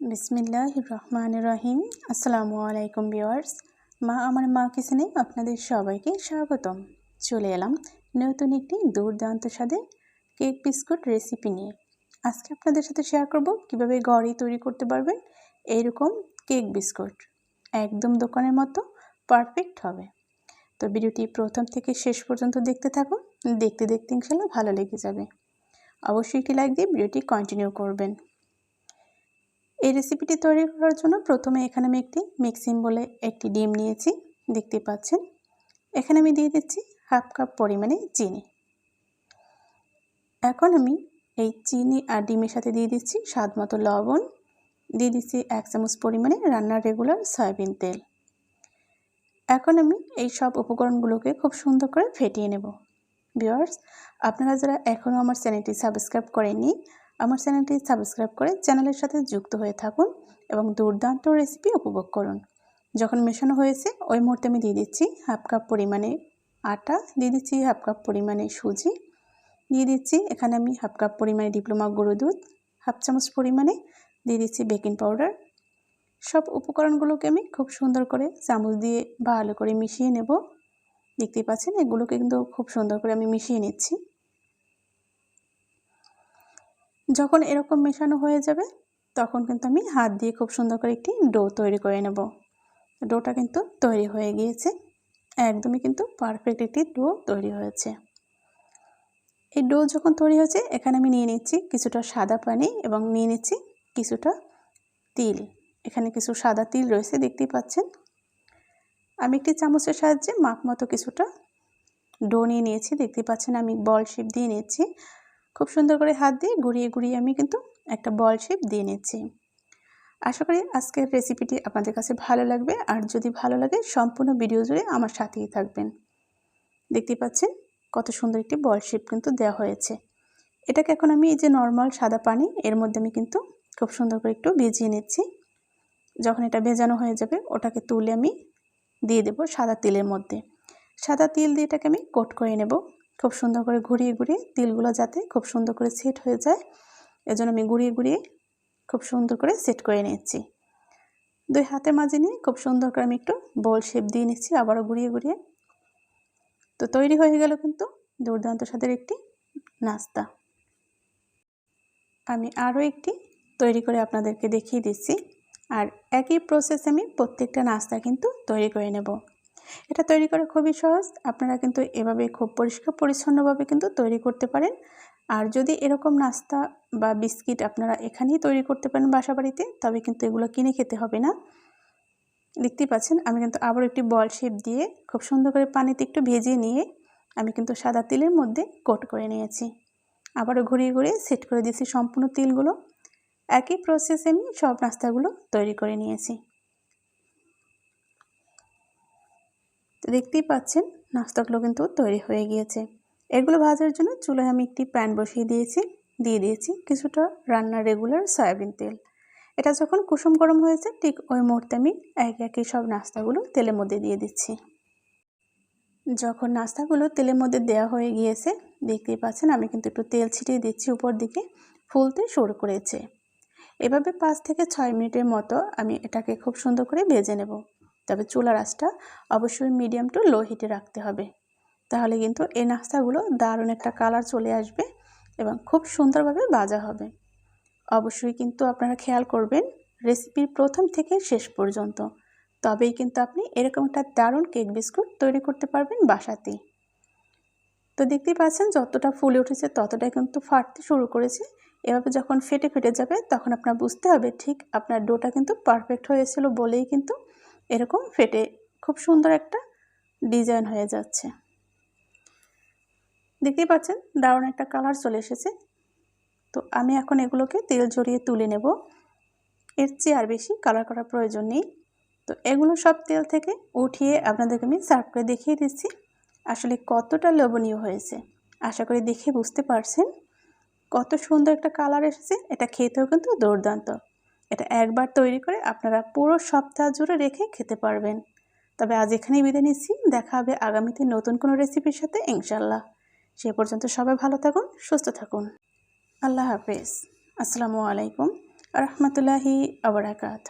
বিসমিল্লাহ রহমান রহিম আসসালামু আলাইকুম ভিওয়ার্স মা, আমার মা কিচেনে আপনাদের সবাইকে স্বাগতম। চলে এলাম নতুন একটি দুর্দান্ত স্বাদে কেক বিস্কুট রেসিপি নিয়ে। আজকে আপনাদের সাথে শেয়ার করব কীভাবে ঘরেই তৈরি করতে পারবেন এইরকম কেক বিস্কুট। একদম দোকানের মতো, পারফেক্ট হবে। তো ভিডিওটি প্রথম থেকে শেষ পর্যন্ত দেখতে থাকুন। দেখতে দেখতে ইনশাল্লাহ ভালো লেগে যাবে। অবশ্যই একটি লাইক দিয়ে ভিডিওটি কন্টিনিউ করবেন। এই রেসিপিটি তৈরি করার জন্য প্রথমে এখানে আমি একটি মিক্সিং বলে একটি ডিম নিয়েছি, দেখতে পাচ্ছেন। এখানে আমি দিয়ে দিচ্ছি হাফ কাপ পরিমাণে চিনি। এখন আমি এই চিনি আর ডিমের সাথে দিয়ে দিচ্ছি স্বাদ মতো লবণ। দিয়ে দিচ্ছি এক চামচ পরিমাণে রান্নার রেগুলার সয়াবিন তেল। এখন আমি এই সব উপকরণগুলোকে খুব সুন্দর করে ফেটিয়ে নেব। ভিওয়ার্স আপনারা যারা এখনও আমার চ্যানেলটি সাবস্ক্রাইব করেননি আমার চ্যানেলটি সাবস্ক্রাইব করে চ্যানেলের সাথে যুক্ত হয়ে থাকুন এবং দুর্দান্ত রেসিপি উপভোগ করুন। যখন মেশানো হয়েছে, ওই মুহূর্তে আমি দিয়ে দিচ্ছি হাফ কাপ পরিমাণে আটা, দিয়ে দিচ্ছি হাফ কাপ পরিমাণে সুজি, দিয়ে দিচ্ছি এখানে আমি হাফ কাপ পরিমাণে ডিপ্লোমা গুঁড়ো দুধ, হাফ চামচ পরিমাণে দিয়ে দিচ্ছি বেকিং পাউডার। সব উপকরণগুলোকে আমি খুব সুন্দর করে চামচ দিয়ে ভালো করে মিশিয়ে নেব। দেখতেই পাচ্ছেন, এগুলোকে কিন্তু খুব সুন্দর করে আমি মিশিয়ে নিচ্ছি। যখন এরকম মেশানো হয়ে যাবে, তখন কিন্তু আমি হাত দিয়ে খুব সুন্দর করে একটি ডো তৈরি করে নেব। ডোটা কিন্তু তৈরি হয়ে গিয়েছে। একদমই কিন্তু পারফেক্ট একটি ডো তৈরি হয়েছে। এই ডো যখন তৈরি হয়েছে, এখানে আমি নিয়ে নিচ্ছি কিছুটা সাদা পানি এবং নিয়ে নিচ্ছি কিছুটা তিল। এখানে কিছু সাদা তিল রয়েছে, দেখতেই পাচ্ছেন। আমি একটি চামচের সাহায্যে মাপ মতো কিছুটা ডো নিয়ে নিয়েছি দেখতে পাচ্ছেন আমি বল শেপ দিয়ে নিয়েছি। খুব সুন্দর করে হাত দিয়ে ঘুরিয়ে ঘুরিয়ে আমি কিন্তু একটা বল শেপ দিয়ে নিচ্ছি। আশা করি আজকের রেসিপিটি আপনাদের কাছে ভালো লাগবে। আর যদি ভালো লাগে, সম্পূর্ণ ভিডিও জুড়ে আমার সাথেই থাকবেন। দেখতে পাচ্ছেন কত সুন্দর একটি বল শেপ কিন্তু দেওয়া হয়েছে। এটাকে এখন আমি এই যে নর্মাল সাদা পানি, এর মধ্যে আমি কিন্তু খুব সুন্দর করে একটু ভিজিয়ে নিচ্ছি। যখন এটা ভেজানো হয়ে যাবে, ওটাকে তুলে আমি দিয়ে দেব সাদা তিলের মধ্যে। সাদা তিল দিয়ে এটাকে আমি কোট করে নেব। খুব সুন্দর করে ঘুরিয়ে ঘুরিয়ে তিলগুলো যাতে খুব সুন্দর করে সেট হয়ে যায়। এজন্য আমি ঘুরিয়ে ঘুরিয়ে খুব সুন্দর করে সেট করে নিচ্ছি। দুই হাতের মাঝে নিয়ে খুব সুন্দর করে আমি একটু বল শেপ দিয়ে নিচ্ছি, আবারও ঘুরিয়ে ঘুরিয়ে। তো তৈরি হয়ে গেল কিন্তু দুর্দান্ত স্বাদের একটি নাস্তা। আমি আরও একটি তৈরি করে আপনাদেরকে দেখিয়ে দিচ্ছি। আর একই প্রসেস আমি প্রত্যেকটা নাস্তা কিন্তু তৈরি করে নেব। এটা তৈরি করা খুবই সহজ। আপনারা কিন্তু এভাবে খুব পরিষ্কার পরিচ্ছন্নভাবে কিন্তু তৈরি করতে পারেন। আর যদি এরকম নাস্তা বা বিস্কিট আপনারা এখানেই তৈরি করতে পারেন বাসা বাড়িতে তবে কিন্তু এগুলো কিনে খেতে হবে না। দেখতেই পাচ্ছেন, আমি কিন্তু আবার একটি বল শেপ দিয়ে খুব সুন্দর করে পানিতে একটু ভেজে নিয়ে আমি কিন্তু সাদা তিলের মধ্যে কোট করে নিয়েছি। আবারও ঘুরিয়ে ঘুরিয়ে সেট করে দিয়েছি সম্পূর্ণ তিলগুলো। একই প্রসেসে আমি সব নাস্তাগুলো তৈরি করে নিয়েছি। তো দেখতেই পাচ্ছেন, নাস্তাগুলো কিন্তু তৈরি হয়ে গিয়েছে। এগুলো ভাজার জন্য চুলায় আমি একটি প্যান বসিয়ে দিয়েছি, দিয়ে দিয়েছি কিছুটা রান্নার রেগুলার সয়াবিন তেল। এটা যখন কুসুম গরম হয়েছে, ঠিক ওই মুহূর্তে আমি এক একই সব নাস্তাগুলো তেলের মধ্যে দিয়ে দিচ্ছি। যখন নাস্তাগুলো তেলের মধ্যে দেওয়া হয়ে গিয়েছে, দেখতেই পাচ্ছেন আমি কিন্তু একটু তেল ছিটিয়ে দিচ্ছি উপর দিকে, ফুলতে শুরু করেছে। এভাবে পাঁচ থেকে ছয় মিনিটের মতো আমি এটাকে খুব সুন্দর করে ভেজে নেব। তবে চুলার আঁচটা অবশ্যই মিডিয়াম টু লো হিটে রাখতে হবে। তাহলে কিন্তু এই নাস্তাগুলো দারুণ একটা কালার চলে আসবে এবং খুব সুন্দরভাবে ভাজা হবে। অবশ্যই কিন্তু আপনারা খেয়াল করবেন রেসিপির প্রথম থেকে শেষ পর্যন্ত। তবেই কিন্তু আপনি এরকম একটা দারুণ কেক বিস্কুট তৈরি করতে পারবেন বাসাতেই। তো দেখতেই পাচ্ছেন যতটা ফুলে উঠেছে ততটাই কিন্তু ফাটতে শুরু করেছে। এভাবে যখন ফেটে ফেটে যাবে তখন আপনার বুঝতে হবে ঠিক আপনার ডোটা কিন্তু পারফেক্ট হয়েছিল বলেই কিন্তু এরকম ফেটে খুব সুন্দর একটা ডিজাইন হয়ে যাচ্ছে। দেখতেই পাচ্ছেন, দারুণ একটা কালার চলে এসেছে। তো আমি এখন এগুলোকে তেল জড়িয়ে তুলে নেব। এর চেয়ে আর বেশি কালার করার প্রয়োজন নেই। তো এগুলো সব তেল থেকে উঠিয়ে আপনাদেরকে আমি সার্ভ করে দেখিয়ে দিচ্ছি। আসলে কতটা লোভনীয় হয়েছে, আশা করি দেখে বুঝতে পারছেন। কত সুন্দর একটা কালার এসেছে, এটা খেতেও কিন্তু দুর্দান্ত। এটা একবার তৈরি করে আপনারা পুরো সপ্তাহ জুড়ে রেখে খেতে পারবেন। তবে আজ এখানেই বিদায় নিচ্ছি। দেখা হবে আগামীতে নতুন কোনো রেসিপির সাথে ইনশাল্লাহ সে পর্যন্ত সবাই ভালো থাকুন, সুস্থ থাকুন। আল্লাহ হাফেজ। আসসালামু আলাইকুম রহমতুল্লাহি আবরাকাত